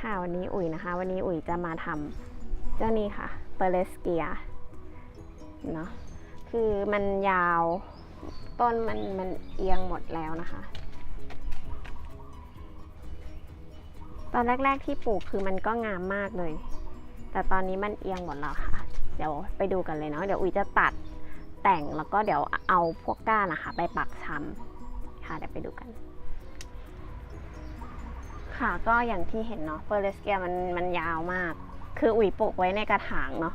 ค่ะ วันนี้อุ๋ยนะคะ วันนี้อุ๋ยจะมาทำเจ้านี้ค่ะเปเรสเกียเนาะคือมันยาวต้นมันมันเอียงหมดแล้วนะคะ ตอนแรก ๆที่ปลูกคือมันก็งามมากเลย แต่ตอนนี้มันเอียงหมดแล้วค่ะ เดี๋ยวไปดูกันเลยเนาะเดี๋ยวอุ๋ยจะตัดแต่งแล้วก็เดี๋ยวเอาพวกก้านนะคะ ไปปักชำค่ะเดี๋ยวไปดูกัน ค่ะก็อย่างที่เห็นเนาะเปอร์เลสเกียมันมันยาวมาก คืออุ๋ยปลูกไว้ในกระถางเนาะ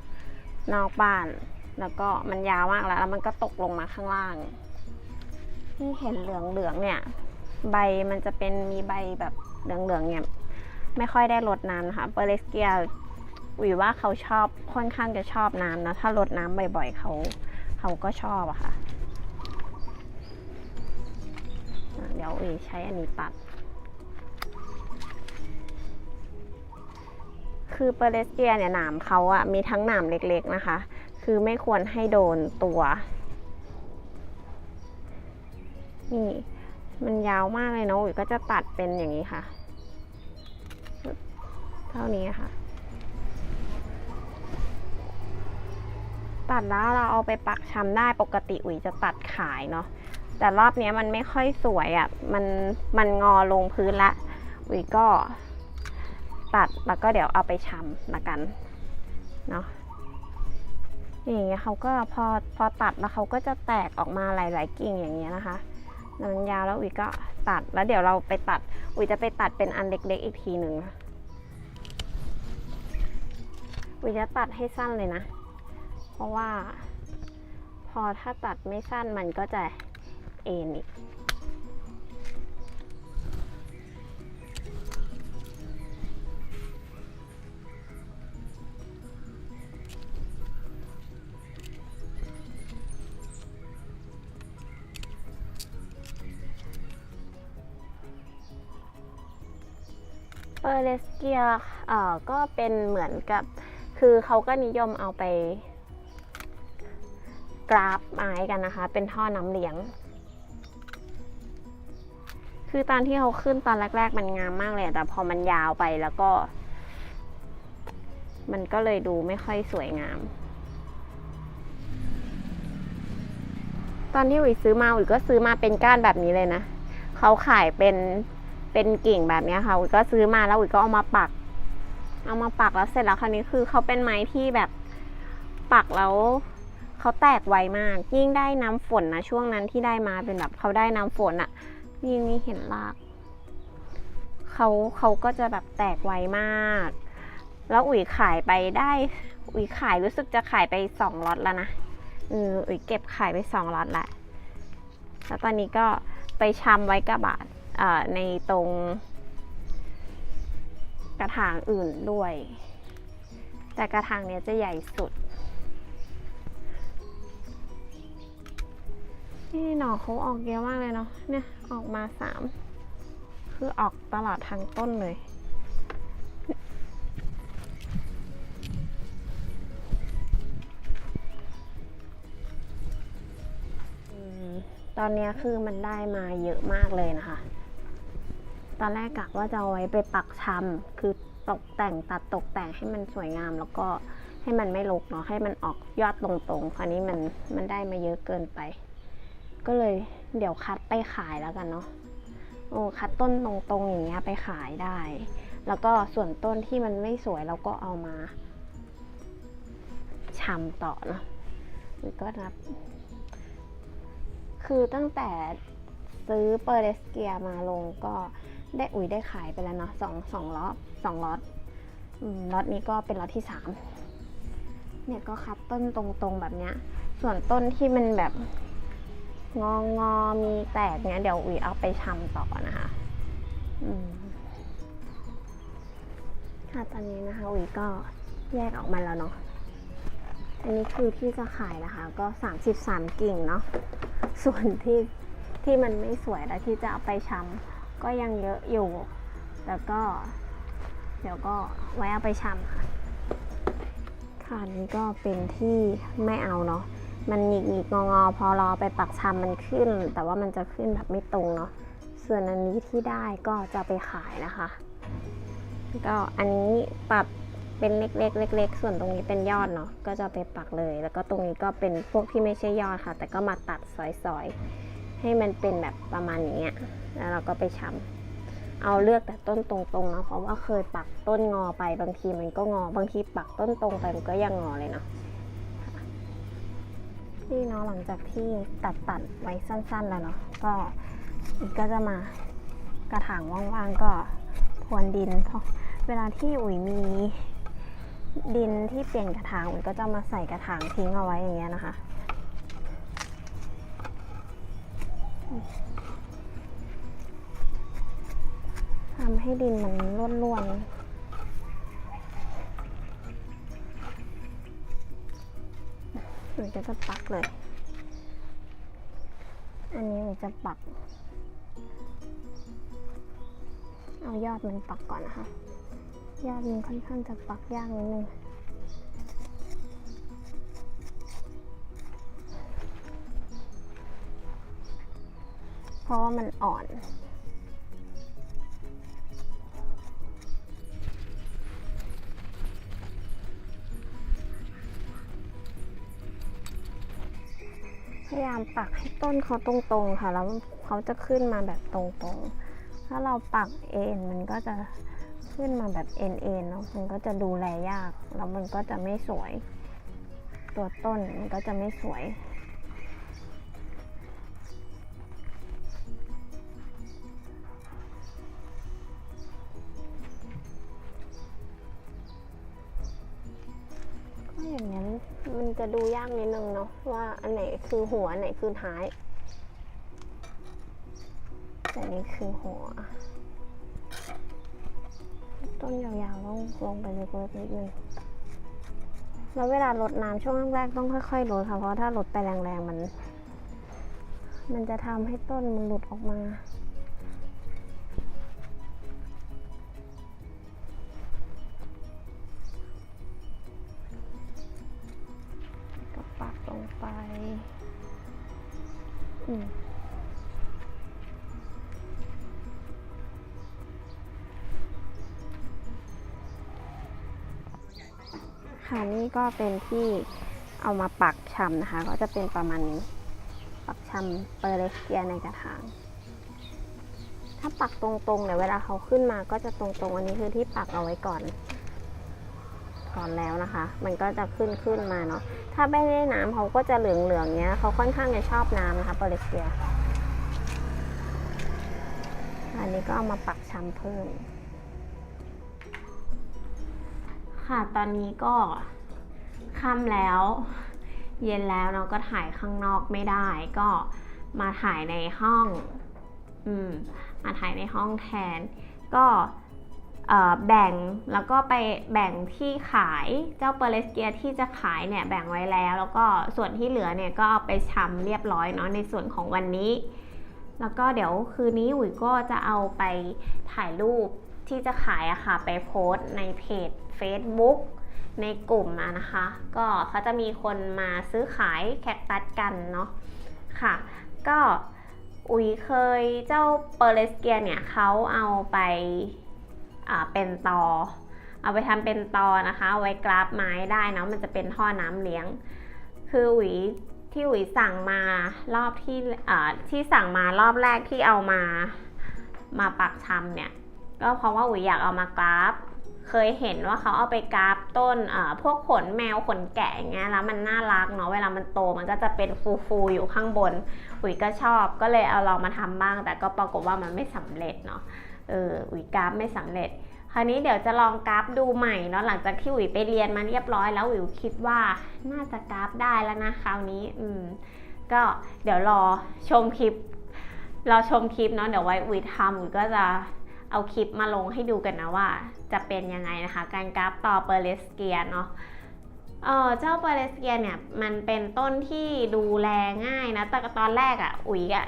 นอกบ้าน แล้วก็มันยาวมากแล้วแล้วมันก็ตกลงมาข้างล่าง ที่เห็นเหลืองเหลืองเนี่ย ใบมันจะเป็นมีใบแบบเหลืองเหลืองเนี่ยไม่ค่อยได้รดน้ำนะคะเปอร์เลสเกียอุ๋ยว่าเขาชอบค่อนข้างจะชอบน้ำนะถ้ารดน้ำบ่อยๆเขาเขาก็ชอบอะค่ะอะเดี๋ยวอุ๋ยใช้อันนี้ตัด คือเปอร์เลสเกียเนี่ยหนามเขาอะมีทั้งหนามเล็กๆนะคะ คือไม่ควรให้โดนตัว นี่ มันยาวมากเลยเนาะอุ๋ยก็จะตัดเป็นอย่างนี้ค่ะ เท่านี้ค่ะ ตัดแล้วเราเอาไปปักชำได้ปกติอุ๋ยจะตัดขายเนาะแต่รอบนี้มันไม่ค่อยสวยอะ่ะ มันมันงอลงพื้นละอุ๋ยก็ ตัดแล้วก็เดี๋ยวเอาไปชำละกันเนาะอย่างเงี้ยเขาก็พอพอตัดแล้วเขาก็จะแตกออกมาหลาย ๆ กิ่งอย่างเงี้ยนะคะมันยาวแล้วอุ๋ยก็ตัดแล้วเดี๋ยวเราไปตัดอุ๋ยจะไปตัดเป็นอันเล็ก ๆ อีกทีหนึ่งอุ๋ยจะตัดให้สั้นเลยนะ เพราะว่า พอถ้าตัดไม่สั้นมันก็จะเอ็นอีก อร์เลสเกียเอ่อก็เป็นเหมือนกับคือเขาก็นิยมเอาไปกราฟไม้กันนะคะ เป็นท่อน้ำเลี้ยง คือตอนที่เขาขึ้นตอนแรก ๆ มันงามมากเลย แต่พอมันยาวไปแล้วก็ มันก็เลยดูไม่ค่อยสวยงาม ตอนที่อุ๋ยซื้อมาอุ๋ยก็ซื้อมาเป็นก้านแบบนี้เลยนะ เขาขายเป็น เป็นกิ่งแบบนี้ค่ะอุ๋ยก็ซื้อมาแล้วอุ๋ยก็เอามาปัก เอามาปักแล้วเสร็จแล้วคราวนี้คือเขาเป็นไม้ที่แบบปักแล้วเขาแตกไวมาก ยิ่งได้น้ำฝนนะช่วงนั้นที่ได้มาเป็นแบบเขาได้น้ำฝนอะนี่นี่เห็นรากเขาเขาก็จะแบบแตกไวมาก แล้วอุ๋ยขายไปได้ อุ๋ยขายรู้สึกจะขายไปสองล็อตแล้วนะเอออุ๋ยเก็บขายไปสองล็อตแหละแล้วตอนนี้ก็ไปชำไว้กับบาท ในตรงกระถางอื่นด้วย แต่กระถางนี้จะใหญ่สุด นี่หน่อเขาออกเยอะมากเลยเนาะเนี่ยออกมาสามคือออกตลอดทั้งต้นเลยตอนนี้คือมันได้มาเยอะมากเลยนะคะ ตอนแรกกะว่าจะเอาไว้ไปปักชำคือตกแต่งตัดตกแต่งให้มันสวยงาม แล้วก็ให้มันไม่รกเนาะให้มันออกยอดตรงๆคราวนี้มันมันได้มาเยอะเกินไป ก็เลยเดี๋ยวคัดไปขายแล้วกันเนาะโอ้คัดต้นตรงๆอย่างเงี้ยไปขายได้ แล้วก็ส่วนต้นที่มันไม่สวยเราก็เอามาชำต่อเนาะก็นับ คือตั้งแต่ซื้อเปอร์เดสเกียมาลงก็ ได้อุ๋ยได้ขายไปแล้วเนาะสองสองล็อตสองล็อตล็อตนี้ก็เป็นล็อตที่สามเนี่ยก็คัดต้นตรงๆแบบเนี้ย ส่วนต้นที่มันแบบงองอๆมีแตกเนี้ยเดี๋ยวอุ๋ยเอาไปชำต่อนะคะค่ะตอนนี้นะคะอุ๋ยก็แยกออกมาแล้วเนาะอันนี้คือที่จะขายนะคะ ก็ 33 กิ่งเนาะส่วนที่ที่มันไม่สวยแล้วที่จะเอาไปชำ ก็ยังเยอะอยู่ แล้วก็ เดี๋ยวก็ไว้เอาไปชำค่ะค่ะนี่ก็เป็นที่ไม่เอาเนาะมันหงิกหงิกงองอพอรอไปปักชำมันขึ้น แต่ว่ามันจะขึ้นแบบไม่ตรงเนาะส่วนอันนี้ที่ได้ก็จะไปขายนะคะก็อันนี้ปรับเป็นเล็กๆเล็กๆส่วนตรงนี้เป็นยอดเนาะก็จะไปปักเลย แล้วก็ตรงนี้ก็เป็นพวกที่ไม่ใช่ยอดค่ะ แต่ก็มาตัดซอยๆ ให้มันเป็นแบบประมาณอย่างเงี้แล้วเราก็ไปชำเอาเลือกแต่ต้นตรงๆเนาะเพราะว่าเคยปักต้นงอไปบางทีมันก็งอบางทีปักต้นตรงไปมันก็ยังงอเลยเนาะนี่เนาะหลังจากที่ตัดตัดๆไว้สั้น ๆ แล้วเนาะก็อีกก็จะมากระถางว่างๆก็พรวนดินเพราะเวลาที่อุ๋ยมีดินที่เปลี่ยนกระถางอุ๋ยก็จะมาใส่กระถางทิ้งเอาไว้อย่างเงี้ยนะคะ ทำให้ดินมันร่วนๆหนูจะจะปักเลย อันนี้หนูจะปัก เอายอดมันปักก่อนนะคะ ยอดมันค่อนข้างจะปักยากนิดนึง เพราะว่ามันอ่อน พยายามปักให้ต้นเขาตรงๆค่ะ แล้วเขาจะขึ้นมาแบบตรงๆ ถ้าเราปักเอ็นมันก็จะขึ้นมาแบบเอ็นเอ็นเนาะ มันก็จะดูแลยาก แล้วมันก็จะไม่สวย ตัวต้นมันก็จะไม่สวย จะดูยากนิดนึงเนาะว่าอันไหนคือหัวอันไหนคือท้ายแต่นี่คือหัว ต้นยาวๆต้องลงไปเลึกๆนิดนึงแล้วเวลาลดน้ำช่วงแรกๆต้องค่อยๆลดค่ะเพราะถ้าลดไปแรงๆมัน มันจะทำให้ต้นมันหลุดออกมา ค่ะนี่ก็เป็นที่เอามาปักชำนะคะ ก็จะเป็นประมาณนี้ ปักชำเปอร์เลสเกียในกระถาง ถ้าปักตรงๆเดี๋ยวเวลาเขาขึ้นมาก็จะตรงๆ อันนี้คือที่ปักเอาไว้ก่อนถอนแล้วนะคะ มันก็จะขึ้นขึ้นมาเนาะ ถ้าไม่ได้น้ำเขาก็จะเหลืองๆเนี้ยเขาค่อนข้างจะชอบน้ำนะคะเปร์เลสเกีย อันนี้ก็เอามาปักชำเพิ่ม ค่ะตอนนี้ก็ค่ำแล้ว เย็นแล้วเนาก็ถ่ายข้างนอกไม่ได้ ก็มาถ่ายในห้อง อืม มาถ่ายในห้องแทน ก็ แบ่งแล้วก็ไปแบ่งที่ขายเจ้าเปอร์เลสเกียที่จะขายเนี่ยแบ่งไว้แล้ว แล้วก็ส่วนที่เหลือเนี่ยก็เอาไปชำเรียบร้อยเนาะในส่วนของวันนี้ แล้วก็เดี๋ยวคืนนี้อุ๋ยก็จะเอาไปถ่ายรูปที่จะขายอะค่ะไปโพสต์ในเพจ Facebook ในกลุ่มอะนะคะ ก็เขาจะมีคนมาซื้อขายแคคตัสกันเนาะค่ะ ก็อุ๋ยเคยเจ้าเปอร์เลสเกียเนี่ยเขาเอาไป เป็นตอ เอาไปทำเป็นตอนะคะไว้กราฟไม้ได้นะมันจะเป็นท่อน้ำเลี้ยง คืออุ๋ยที่อุ๋ยสั่งมารอบที่ที่สั่งมารอบแรกที่เอามามาปักชำเนี่ยก็เพราะว่าอุ๋ยอยากเอามากราฟ เคยเห็นว่าเขาเอาไปกราฟต้นพวกขนแมวขนแกะอย่างเงี้ยแล้วมันน่ารักเนาะเวลามันโตมันก็จะเป็นฟูๆอยู่ข้างบนอุ๋ยก็ชอบก็เลยเอาลองมาทำบ้าง แต่ก็ปรากฏว่ามันไม่สำเร็จเนาะ เอออุ๋ยกราฟไม่สำเร็จ คราวนี้เดี๋ยวจะลองกราฟดูใหม่เนาะหลังจากที่อุ๋ยไปเรียนมาเรียบร้อยแล้วอุ๋ยคิดว่าน่าจะกราฟได้แล้วนะคราวนี้อืมก็เดี๋ยวรอชมคลิปรอชมคลิปเนาะเดี๋ยวไว้อุ๋ยทำอุ๋ยก็จะเอาคลิปมาลงให้ดูกันนะว่า จะเป็นยังไงนะคะ การกราฟต่อเปอร์เลสเกียเนาะเออเจ้าเปอร์เลสเกียเนี่ยมันเป็นต้นที่ดูแลง่ายนะ แต่ตอนแรกอะ่ะอุ๋ยอะ่ะ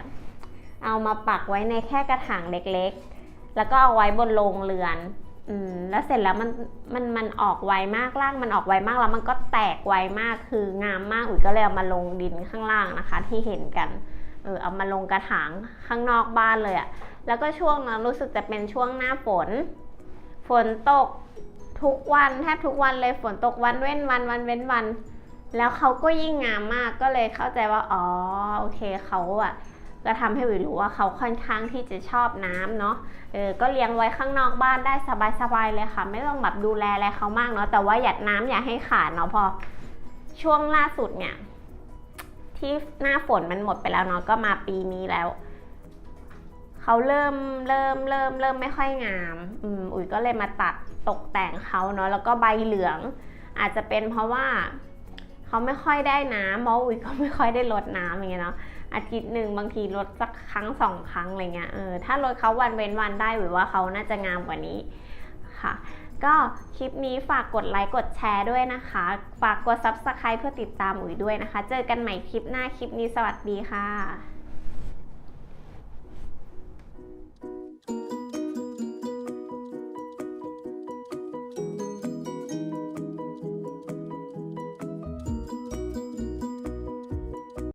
เอามาปักไว้ในแค่กระถางเล็กๆ แล้วก็เอาไว้บนโรงเรือนอืมแล้วเสร็จแล้วมันมันมันออกไวมากล่างมันออกไวมากแล้วมันก็แตกไวมากคืองามมากอุ๋ยก็เลยเอามาลงดินข้างล่างนะคะ ที่เห็นกันเออเอามาลงกระถางข้างนอกบ้านเลยอะแล้วก็ช่วงนั้นรู้สึกจะเป็นช่วงหน้าฝน ฝนตกทุกวันแทบทุกวันเลยฝนตกวันเว้นวันวันเว้นวัน แล้วเขาก็ยิ่งงามมากก็เลยเข้าใจว่าอ๋อโอเคเขาอะ ก็ทำให้วิวรู้ว่าเขาค่อนข้างที่จะชอบน้ำเนาะเออก็เลี้ยงไว้ข้างนอกบ้านได้สบายๆเลยค่ะ ไม่ต้องแบบดูแลอะไรเขามากเนาะแต่ว่าหยัดน้ำอย่าให้ขาดเนาะพอช่วงล่าสุดเนี่ย ที่หน้าฝนมันหมดไปแล้วเนาะก็มาปีนี้แล้วเขาเริ่มเริ่มเริ่มเริ่มไม่ค่อยงามอืมอุ๋ยก็เลยมาตัดตกแต่งเขาเนาะแล้วก็ใบเหลือง อาจจะเป็นเพราะว่าเขาไม่ค่อยได้น้ำเพราะอุ๋ยก็ไม่ค่อยได้ลดน้ำอย่างเงี้ยเนาะ อาทิตย์หนึ่งบางทีลดสักครั้งสองครั้งอะไรเงี้ยเออถ้าลดเขาวันเว้นวันได้หรือว่าเขาน่าจะงามกว่านี้ค่ะ ก็คลิปนี้ฝากกดไลค์กดแชร์ด้วยนะคะ ฝากกด subscribe เพื่อติดตามอุ๋ยด้วยนะคะ เจอกันใหม่คลิปหน้าคลิปนี้สวัสดีค่ะ